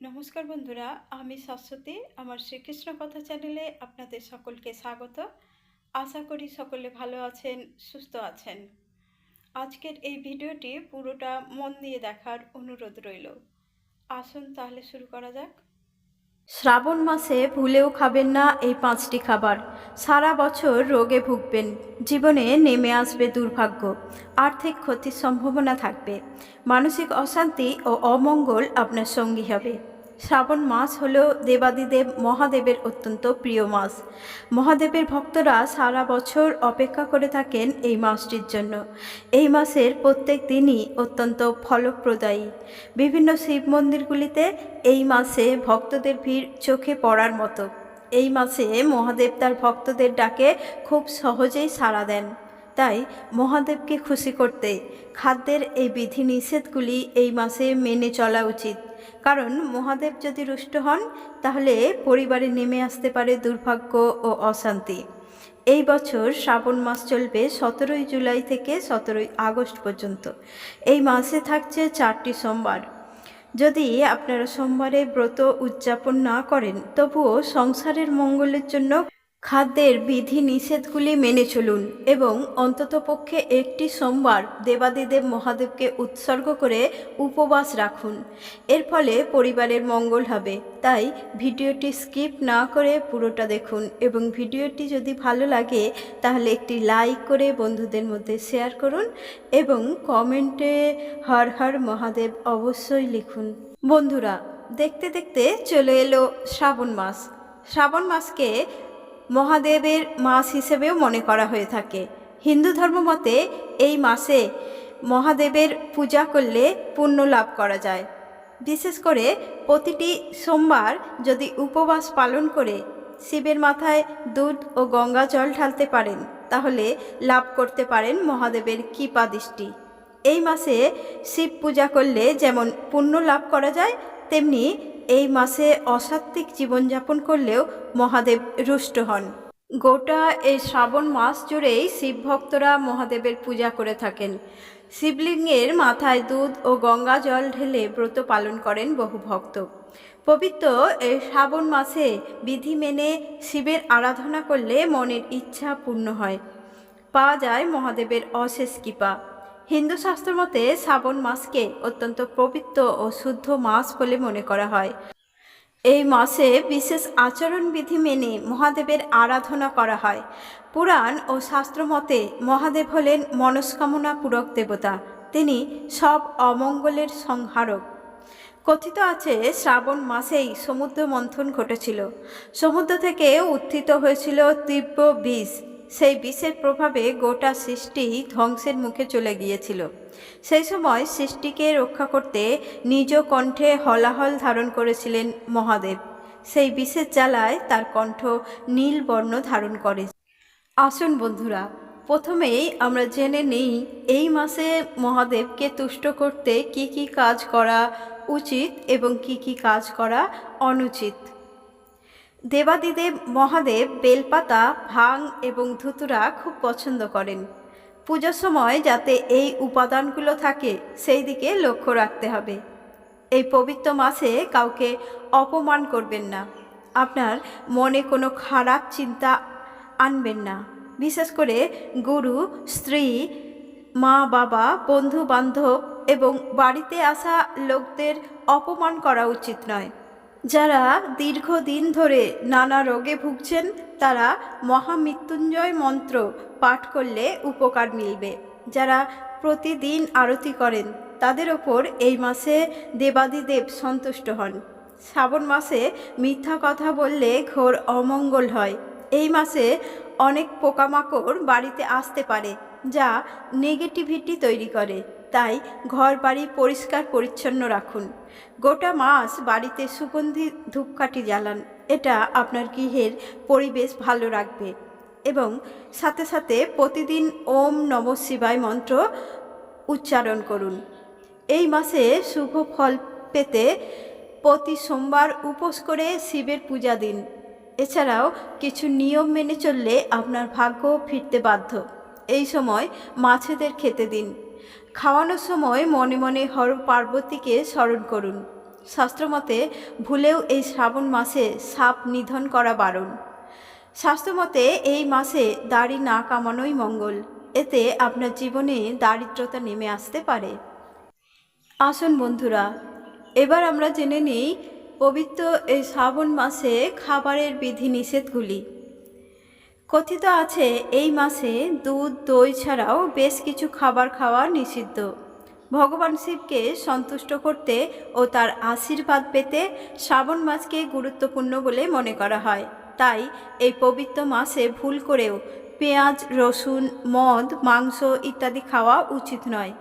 নমস্কার বন্ধুরা, আমি শাশ্বতী আমার শ্রীকৃষ্ণ কথা চ্যানেলে আপনাদের সকলকে স্বাগত। আশা করি সকলে ভালো আছেন, সুস্থ আছেন। আজকের এই ভিডিওটি পুরোটা মন দিয়ে দেখার অনুরোধ রইল। আসুন তাহলে শুরু করা যাক। শ্রাবণ মাসে ভুলেও খাবেন না এই পাঁচটি খাবার। সারা বছর রোগে ভুগবেন। জীবনে নেমে আসবে দুর্ভাগ্য। আর্থিক ক্ষতির সম্ভাবনা থাকবে। মানসিক অশান্তি ও অমঙ্গল আপনার সঙ্গী হবে। শ্রাবণ মাস হল দেবাদিদেব মহাদেবের অত্যন্ত প্রিয় মাস। মহাদেবের ভক্তরা সারা বছর অপেক্ষা করে থাকেন এই মাসটির জন্য। এই মাসের প্রত্যেক দিনই অত্যন্ত ফলপ্রদায়ী। বিভিন্ন শিব মন্দিরগুলিতে এই মাসে ভক্তদের ভিড় চোখে পড়ার মতো। এই মাসে মহাদেব তার ভক্তদের ডাকে খুব সহজেই সাড়া দেন। তাই মহাদেবকে খুশি করতে খাদ্যের এই বিধি নিষেধগুলি এই মাসে মেনে চলা উচিত। কারণ মহাদেব যদি রুষ্ট হন, তাহলে পরিবারে নেমে আসতে পারে দুর্ভাগ্য ও অশান্তি। এই বছর শ্রাবণ মাস চলবে সতেরোই জুলাই থেকে সতেরোই আগস্ট পর্যন্ত। এই মাসে থাকছে চারটি সোমবার। যদি আপনারা সোমবারে ব্রত উদযাপন না করেন, তবুও সংসারের মঙ্গলের জন্য খাদ্যের বিধি নিষেধগুলি মেনে চলুন এবং অন্ততপক্ষে একটি সোমবার দেবাদিদেব মহাদেবকে উৎসর্গ করে উপবাস রাখুন। এর ফলে পরিবারের মঙ্গল হবে। তাই ভিডিওটি স্কিপ না করে পুরোটা দেখুন এবং ভিডিওটি যদি ভালো লাগে, তাহলে একটি লাইক করে বন্ধুদের মধ্যে শেয়ার করুন এবং কমেন্টে হর হর মহাদেব অবশ্যই লিখুন। বন্ধুরা, দেখতে দেখতে চলে এলো শ্রাবণ মাস। শ্রাবণ মাসকে মহাদেবের মাস হিসেবেও মনে করা হয়ে থাকে। হিন্দু ধর্ম মতে এই মাসে মহাদেবের পূজা করলে পুণ্য লাভ করা যায়। বিশেষ করে প্রতিটি সোমবার যদি উপবাস পালন করে শিবের মাথায় দুধ ও গঙ্গা জল ঢালতে পারেন, তাহলে লাভ করতে পারেন মহাদেবের কৃপা দৃষ্টি। এই মাসে শিব পূজা করলে যেমন পুণ্য লাভ করা যায়, তেমনি এই মাসে অসাত্ত্বিক জীবনযাপন করলেও মহাদেব রুষ্ট হন। গোটা এই শ্রাবণ মাস জুড়েই শিব ভক্তরা মহাদেবের পূজা করে থাকেন। শিবলিঙ্গের মাথায় দুধ ও গঙ্গা জল ঢেলে ব্রত পালন করেন বহু ভক্ত। পবিত্র এই শ্রাবণ মাসে বিধি মেনে শিবের আরাধনা করলে মনের ইচ্ছা পূর্ণ হয়। পাওয়া যায় মহাদেবের অশেষ কৃপা। হিন্দু শাস্ত্র মতে শ্রাবণ মাসকে অত্যন্ত পবিত্র ও শুদ্ধ মাস বলে মনে করা হয়। এই মাসে বিশেষ আচরণবিধি মেনে মহাদেবের আরাধনা করা হয়। পুরাণ ও শাস্ত্র মতে মহাদেব হলেন মনস্কামনা পূরক দেবতা। তিনি সব অমঙ্গলের সংহারক। কথিত আছে, শ্রাবণ মাসেই সমুদ্র মন্থন ঘটেছিল। সমুদ্র থেকে উত্থিত হয়েছিল তীব্র বিষ। সেই বিষের প্রভাবে গোটা সৃষ্টি ধ্বংসের মুখে চলে গিয়েছিল। সেই সময় সৃষ্টিকে রক্ষা করতে নিজ কণ্ঠে হলাহল ধারণ করেছিলেন মহাদেব। সেই বিষের জ্বালায় তার কণ্ঠ নীল বর্ণ ধারণ করে। আসুন বন্ধুরা, প্রথমেই আমরা জেনে নেই, এই মাসে মহাদেবকে তুষ্ট করতে কি কি কাজ করা উচিত এবং কি কি কাজ করা অনুচিত। দেবাদিদেব মহাদেব বেলপাতা, ভাং এবং ধুতুরা খুব পছন্দ করেন। পুজোর সময় যাতে এই উপাদানগুলো থাকে, সেই দিকে লক্ষ্য রাখতে হবে। এই পবিত্র মাসে কাউকে অপমান করবেন না। আপনার মনে কোনো খারাপ চিন্তা আনবেন না। বিশেষ করে গুরু, স্ত্রী, মা, বাবা বন্ধু বান্ধব এবং বাড়িতে আসা লোকদের অপমান করা উচিত নয়। যারা দীর্ঘদিন ধরে নানা রোগে ভুগছেন, তারা মহামৃত্যুঞ্জয় মন্ত্র পাঠ করলে উপকার মিলবে। যারা প্রতিদিন আরতি করেন, তাদের ওপর এই মাসে দেবাদিদেব সন্তুষ্ট হন। শ্রাবণ মাসে মিথ্যা কথা বললে ঘোর অমঙ্গল হয়। এই মাসে অনেক পোকামাকড় বাড়িতে আসতে পারে, যা নেগেটিভিটি তৈরি করে। তাই ঘর বাড়ি পরিষ্কার পরিচ্ছন্ন রাখুন। গোটা মাস বাড়িতে সুগন্ধি ধূপকাঠি জ্বালান, এটা আপনার গৃহের পরিবেশ ভালো রাখবে। এবং সাথে সাথে প্রতিদিন ওম নম শিবায় মন্ত্র উচ্চারণ করুন। এই মাসে শুভ ফল পেতে প্রতি সোমবার উপোস করে শিবের পূজা দিন। এছাড়াও কিছু নিয়ম মেনে চললে আপনার ভাগ্য ফিরতে বাধ্য। এই সময় মাছেদের খেতে দিন। খাওয়ানোর সময় মনে মনে হর পার্বতীকে স্মরণ করুন। শাস্ত্রমতে, ভুলেও এই শ্রাবণ মাসে সাপ নিধন করা বারণ। স্বাস্থ্যমতে এই মাসে দাড়ি না কামানোই মঙ্গল। এতে আপনার জীবনে দারিদ্রতা নেমে আসতে পারে। আসুন বন্ধুরা, এবার আমরা জেনে নিই, পবিত্র এই শ্রাবণ মাসে খাবারের বিধি বিধিনিষেধগুলি কথিত আছে, এই মাসে দুধ, দই ছাড়াও বেশ কিছু খাবার খাওয়া নিষিদ্ধ। ভগবান শিবকে সন্তুষ্ট করতে ও তার আশীর্বাদ পেতে শ্রাবণ মাসকে গুরুত্বপূর্ণ বলে মনে করা হয়। তাই এই পবিত্র মাসে ভুল করেও পেঁয়াজ, রসুন, মদ, মাংস ইত্যাদি খাওয়া উচিত নয়।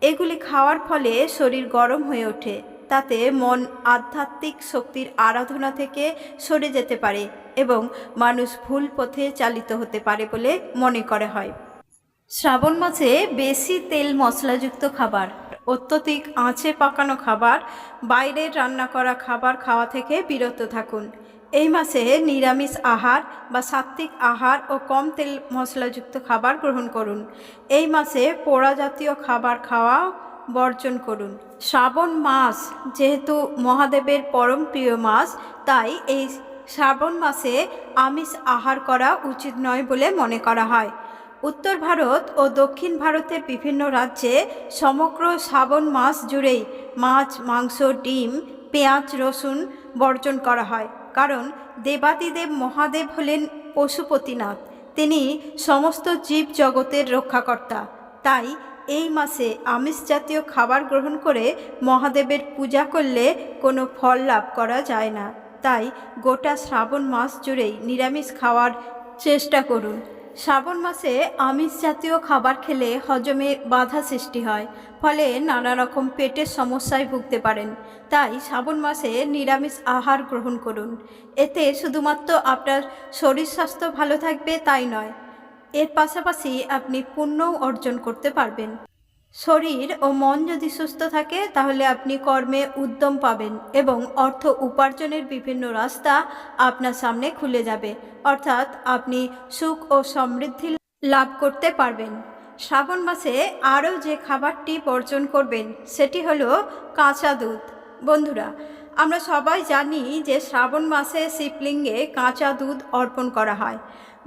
এগুলি খাওয়ার ফলে শরীর গরম হয়ে ওঠে। তাতে মন আধ্যাত্মিক শক্তির আরাধনা থেকে সরে যেতে পারে। এবং মানুষ ভুল পথে চালিত হতে পারে বলে মনে করা হয়। শ্রাবণ মাসে বেশি তেল মশলাযুক্ত খাবার, অত্যধিক আঁচে পাকানো খাবার বাইরের রান্না করা খাবার খাওয়া থেকে বিরত থাকুন। এই মাসে নিরামিষ আহার বা সাত্ত্বিক আহার ও কম তেল মশলাযুক্ত খাবার গ্রহণ করুন। এই মাসে পোড়া জাতীয় খাবার খাওয়া বর্জন করুন। শ্রাবণ মাস যেহেতু মহাদেবের পরম প্রিয় মাস, তাই এই শ্রাবণ মাসে আমিষ আহার করা উচিত নয় বলে মনে করা হয়। উত্তর ভারত ও দক্ষিণ ভারতের বিভিন্ন রাজ্যে সমগ্র শ্রাবণ মাস জুড়েই মাছ, মাংস, ডিম, পেঁয়াজ, রসুন বর্জন করা হয়। কারণ দেবাদিদেব মহাদেব হলেন পশুপতিনাথ। তিনি সমস্ত জীব জগতের রক্ষাকর্তা। তাই এই মাসে আমিষ জাতীয় খাবার গ্রহণ করে মহাদেবের পূজা করলে কোনো ফল লাভ করা যায় না। তাই গোটা শ্রাবণ মাস জুড়েই নিরামিষ খাওয়ার চেষ্টা করুন। শ্রাবণ মাসে আমিষ জাতীয় খাবার খেলে হজমে বাধা সৃষ্টি হয়, ফলে নানা রকম পেটের সমস্যায় ভুগতে পারেন। তাই শ্রাবণ মাসে নিরামিষ আহার গ্রহণ করুন। এতে শুধুমাত্র আপনার শরীর স্বাস্থ্য ভালো থাকবে তাই নয়, এর পাশাপাশি আপনি পুণ্যও অর্জন করতে পারবেন। শরীর ও মন যদি সুস্থ থাকে, তাহলে আপনি কর্মে উদ্যম পাবেন এবং অর্থ উপার্জনের বিভিন্ন রাস্তা আপনার সামনে খুলে যাবে। অর্থাৎ আপনি সুখ ও সমৃদ্ধি লাভ করতে পারবেন। শ্রাবণ মাসে আরও যে খাবারটি বর্জন করবেন, সেটি হলো কাঁচা দুধ। বন্ধুরা, আমরা সবাই জানি যে শ্রাবণ মাসে শিবলিঙ্গে কাঁচা দুধ অর্পণ করা হয়,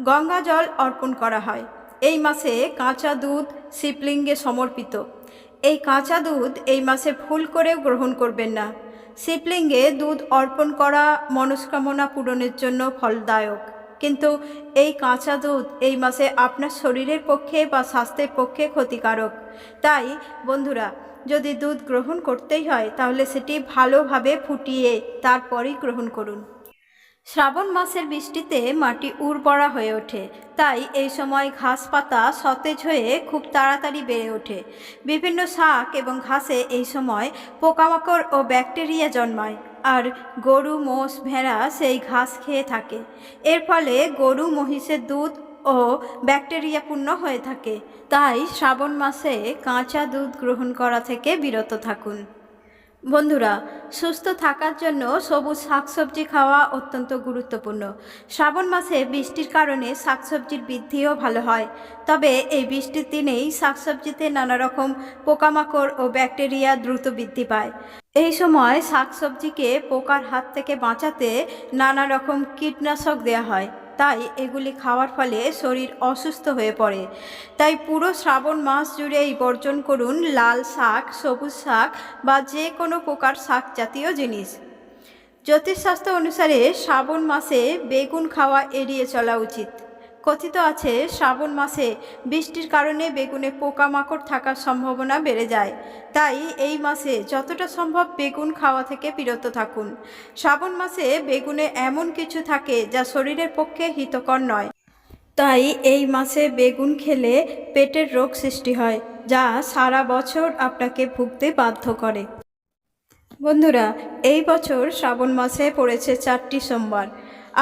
গঙ্গা জল অর্পণ করা হয়। এই মাসে কাঁচা দুধ শিবলিঙ্গে সমর্পিত। এই কাঁচা দুধ এই মাসে ভুল করেও গ্রহণ করবেন না। শিবলিঙ্গে দুধ অর্পণ করা মনস্কামনা পূরণের জন্য ফলদায়ক। কিন্তু এই কাঁচা দুধ এই মাসে আপনার শরীরের পক্ষে বা স্বাস্থ্যের পক্ষে ক্ষতিকারক। তাই, বন্ধুরা, যদি দুধ গ্রহণ করতেই হয়, তাহলে সেটি ভালোভাবে ফুটিয়ে তারপরেই গ্রহণ করুন। শ্রাবণ মাসের বৃষ্টিতে মাটি উর্বরা হয়ে ওঠে, তাই এই সময় ঘাস পাতা সতেজ হয়ে খুব তাড়াতাড়ি বেড়ে ওঠে। বিভিন্ন শাক এবং ঘাসে এই সময় পোকামাকড় ও ব্যাকটেরিয়া জন্মায়, আর গরু, মোষ, ভেড়া সেই ঘাস খেয়ে থাকে। এর ফলে গরু, মহিষের দুধ ও ব্যাকটেরিয়াপূর্ণ হয়ে থাকে। তাই শ্রাবণ মাসে কাঁচা দুধ গ্রহণ করা থেকে বিরত থাকুন। বন্ধুরা, সুস্থ থাকার জন্য সবুজ শাকসবজি খাওয়া অত্যন্ত গুরুত্বপূর্ণ। শ্রাবণ মাসে বৃষ্টির কারণে শাকসবজির বৃদ্ধিও ভালো হয়। তবে এই বৃষ্টির দিনেই শাকসবজিতে নানা রকম পোকামাকড় ও ব্যাকটেরিয়া দ্রুত বৃদ্ধি পায়। এই সময় শাকসবজিকে পোকার হাত থেকে বাঁচাতে নানা রকম কীটনাশক দেওয়া হয়। তাই এগুলি খাওয়ার ফলে শরীর অসুস্থ হয়ে পড়ে। তাই পুরো শ্রাবণ মাস জুড়েই বর্জন করুন লাল শাক, সবুজ শাক বা যে কোনো প্রকার শাক জাতীয় জিনিস। জ্যোতিষশাস্ত্র অনুসারে শ্রাবণ মাসে বেগুন খাওয়া এড়িয়ে চলা উচিত। কথিত আছে, শ্রাবণ মাসে বৃষ্টির কারণে বেগুনে পোকামাকড় থাকার সম্ভাবনা বেড়ে যায়। তাই এই মাসে যতটা সম্ভব বেগুন খাওয়া থেকে বিরত থাকুন। শ্রাবণ মাসে বেগুনে এমন কিছু থাকে যা শরীরের পক্ষে হিতকর নয়। তাই এই মাসে বেগুন খেলে পেটের রোগ সৃষ্টি হয়, যা সারা বছর আপনাকে ভুগতে বাধ্য করে। বন্ধুরা, এই বছর শ্রাবণ মাসে পড়েছে চারটি সোমবার।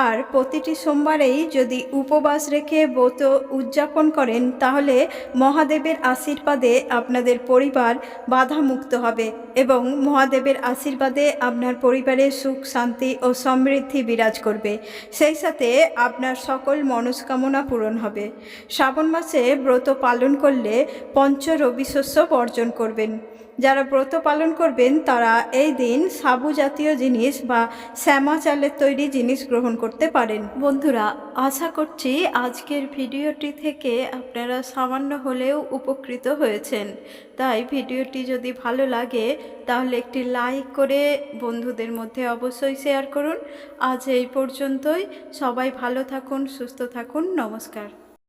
আর প্রতিটি সোমবারেই যদি উপবাস রেখে ব্রত উদযাপন করেন, তাহলে মহাদেবের আশীর্বাদে আপনাদের পরিবার বাধামুক্ত হবে এবং মহাদেবের আশীর্বাদে আপনার পরিবারে সুখ, শান্তি ও সমৃদ্ধি বিরাজ করবে। সেই সাথে আপনার সকল মনস্কামনা পূরণ হবে। শ্রাবণ মাসে ব্রত পালন করলে পঞ্চ রবি শস্য বর্জন করবেন। যারা ব্রত পালন করবেন, তারা এই দিন সাবু জাতীয় জিনিস বা শ্যামা চালের তৈরি জিনিস গ্রহণ করতে পারেন। বন্ধুরা, আশা করছি আজকের ভিডিওটি থেকে আপনারা সামান্য হলেও উপকৃত হয়েছেন। তাই ভিডিওটি যদি ভালো লাগে, তাহলে একটি লাইক করে বন্ধুদের মধ্যে অবশ্যই শেয়ার করুন। আজ এই পর্যন্তই। সবাই ভালো থাকুন, সুস্থ থাকুন। নমস্কার।